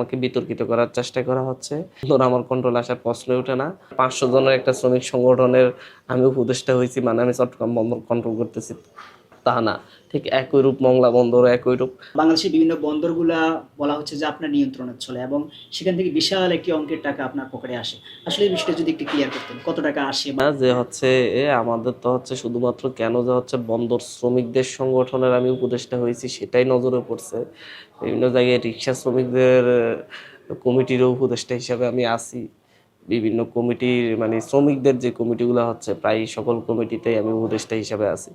আমাকে বিতর্কিত করার চেষ্টা করা হচ্ছে। ধর আমার কন্ট্রোল আসার প্রশ্নই ওঠে না। পাঁচশো জনের একটা শ্রমিক সংগঠনের আমি উপদেষ্টা হয়েছি মানে আমি চট্টগ্রাম বন্দর কন্ট্রোল করতেছি। তা না। ঠিক একই রূপ মংলা বন্দর একই রূপ। বাংলাদেশের বিভিন্ন বন্দরগুলা বলা হচ্ছে যে আপনার নিয়ন্ত্রণে চলে এবং সেখান থেকে বিশাল একটি অঙ্কের টাকা আপনার পকেটে আসে। আসলে এই বিষয়টা যদি একটু ক্লিয়ার করতেন কত টাকা আসে না যে হচ্ছে এ আমাদের তো হচ্ছে শুধুমাত্র কেন যে হচ্ছে বন্দর শ্রমিকদের সংগঠনের আমি উপদেষ্টা হয়েছি সেটাই নজরে পড়ছে। বিভিন্ন জায়গায় রিক্সা শ্রমিকদের কমিটিরও উপদেষ্টা হিসাবে আমি আছি। বিভিন্ন কমিটির মানে শ্রমিকদের যে কমিটিগুলো হচ্ছে প্রায় সকল কমিটিতেই আমি উপদেষ্টা হিসাবে আছি।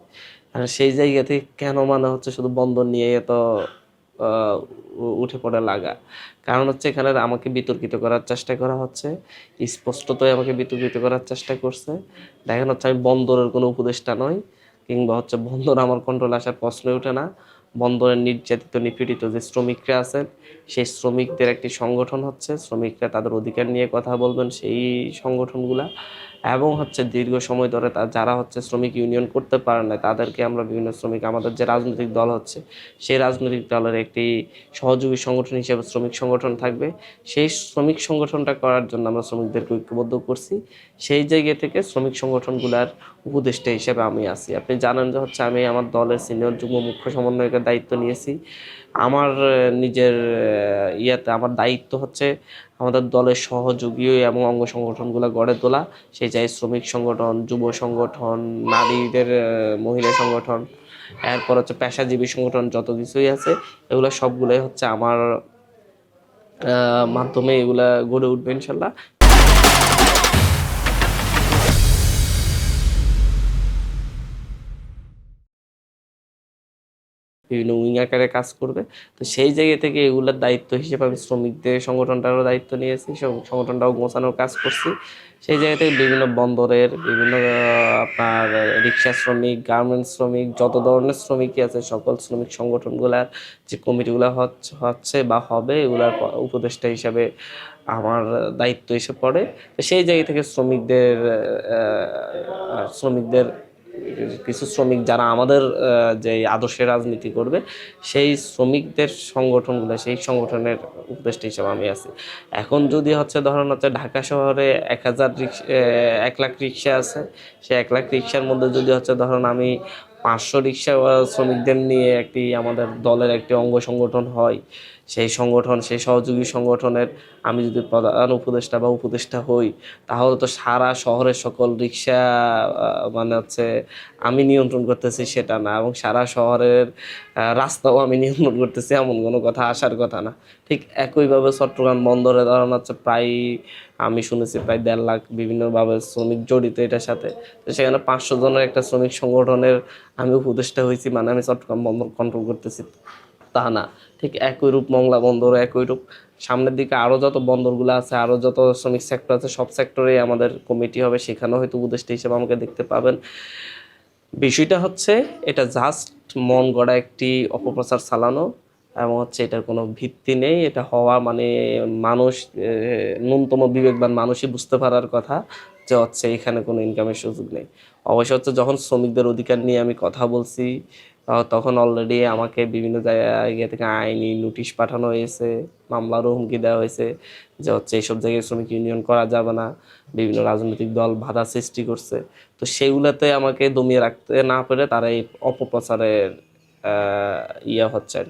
আর সেই জায়গা থেকে কেন মানে হচ্ছে শুধু বন্দর নিয়ে এত উঠে পড়ে লাগা? কারণ হচ্ছে এখানে আমাকে বিতর্কিত করার চেষ্টা করা হচ্ছে। স্পষ্টতই আমাকে বিতর্কিত করার চেষ্টা করছে। দেখেন হচ্ছে আমি বন্দরের কোনো উপদেষ্টা নই, কিংবা হচ্ছে বন্দর আমার কন্ট্রোল আসার প্রশ্নই ওঠে না। বন্দরের নির্যাতিত, নিপীড়িত যে শ্রমিকরা আছেন, সেই শ্রমিকদের একটি সংগঠন হচ্ছে। শ্রমিকরা তাদের অধিকার নিয়ে কথা বলবেন সেই সংগঠনগুলা। এবং হচ্ছে দীর্ঘ সময় ধরে তা যারা হচ্ছে শ্রমিক ইউনিয়ন করতে পারে না তাদেরকে আমরা বিভিন্ন শ্রমিক, আমাদের যে রাজনৈতিক দল হচ্ছে, সেই রাজনৈতিক দলের একটি সহযোগী সংগঠন হিসেবে শ্রমিক সংগঠন থাকবে। সেই শ্রমিক সংগঠনটা করার জন্য আমরা শ্রমিকদেরকে ঐক্যবদ্ধ করছি। সেই জায়গা থেকে শ্রমিক সংগঠনগুলার উপদেষ্টা হিসেবে আমি আছি। আপনি জানেন যে হচ্ছে আমি আমার দলের সিনিয়র যুগ্ম মুখ্য সমন্বয়কের দায়িত্ব নিয়েছি। নিজের আহ, ইয়েতে আমার দায়িত্ব হচ্ছে আমাদের দলের সহযোগী এবং অঙ্গ সংগঠনগুলো গড়ে তোলা। সেই চাই শ্রমিক সংগঠন যুব সংগঠন নারীদের মহিলা সংগঠন এরপর হচ্ছে পেশাজীবী সংগঠন যত কিছুই আছে এগুলো সবগুলোই হচ্ছে আমার মাধ্যমে এগুলা গড়ে উঠবে ইনশাল্লাহ। বিভিন্ন উইং আকারে কাজ করবে। তো সেই জায়গা থেকে এগুলোর দায়িত্ব হিসেবে আমি শ্রমিকদের সংগঠনটারও দায়িত্ব নিয়েছি সংগঠনটাও গোছানোর কাজ করছি। সেই জায়গা থেকে বিভিন্ন বন্দরের, বিভিন্ন আপনার, রিক্সা শ্রমিক, গার্মেন্টস শ্রমিক, যত ধরনের শ্রমিকই আছে, সকল শ্রমিক সংগঠনগুলার যে কমিটিগুলো হচ্ছে বা হবে, এগুলার উপদেষ্টা হিসাবে আমার দায়িত্ব এসে পড়ে। তো সেই জায়গা থেকে শ্রমিকদের শ্রমিকদের কিছু শ্রমিক যারা আমাদের যে আদর্শে রাজনীতি করবে, সেই শ্রমিকদের সংগঠনগুলো, সেই সংগঠনের উপদেষ্টা হিসেবে আমি আছি। এখন যদি হচ্ছে ধরেন হচ্ছে ঢাকা শহরে এক হাজার রিক্সা এক লাখ রিক্সা আছে, সেই এক লাখ রিক্সার মধ্যে যদি হচ্ছে ধরেন আমি পাঁচশো রিক্সা শ্রমিকদের নিয়ে একটি আমাদের দলের একটি অঙ্গ সংগঠন হয় সেই সংগঠন, সেই সহযোগী সংগঠনের আমি যদি প্রধান উপদেষ্টা বা উপদেষ্টা হই, তাহলে তো সারা শহরের সকল রিক্সা মানে হচ্ছে আমি নিয়ন্ত্রণ করতেছি সেটা না এবং সারা শহরের রাস্তাও আমি নিয়ন্ত্রণ করতেছি এমন কোনো কথা, আসার কথা না। ঠিক একইভাবে চট্টগ্রাম বন্দরে ধরেন হচ্ছে প্রায় আমি শুনেছি প্রায় দেড় লাখ বিভিন্নভাবে শ্রমিক জড়িত এটার সাথে। তো সেখানে পাঁচশো জনের একটা শ্রমিক সংগঠনের আমি উপদেষ্টা হয়েছি মানে আমি চট্টগ্রাম বন্দর কন্ট্রোল করতেছি। তা না। ঠিক একই রূপ মংলা বন্দর, একই রূপ সামনের দিকে আরও যত বন্দরগুলো আছে আরও যত শ্রমিক সেক্টর আছে, সব সেক্টরেই আমাদের কমিটি হবে। সেখানেও হয়তো উপদেষ্টা হিসেবে আমাকে দেখতে পাবেন। বিষয়টা হচ্ছে, এটা জাস্ট মন গড়া একটি অপপ্রচার চালানো এবং হচ্ছে এটার কোনো ভিত্তি নেই। এটা হওয়া মানে মানুষ ন্যূনতম বিবেকবান মানুষই বুঝতে পারার কথা যে হচ্ছে এখানে কোনো ইনকামের সুযোগ নেই। অবশ্য হচ্ছে যখন শ্রমিকদের অধিকার নিয়ে আমি কথা বলছি তখন অলরেডি আমাকে বিভিন্ন জায়গা থেকে আইনি নোটিশ পাঠানো হয়েছে মামলারও হুমকি দেওয়া হয়েছে যে হচ্ছে এইসব জায়গায় শ্রমিক ইউনিয়ন করা যাবে না, বিভিন্ন রাজনৈতিক দল বাধা সৃষ্টি করছে তো সেগুলোতে আমাকে দমিয়ে রাখতে না পেরে তারা এই অপপ্রচারের ইয়ে হচ্ছে আর।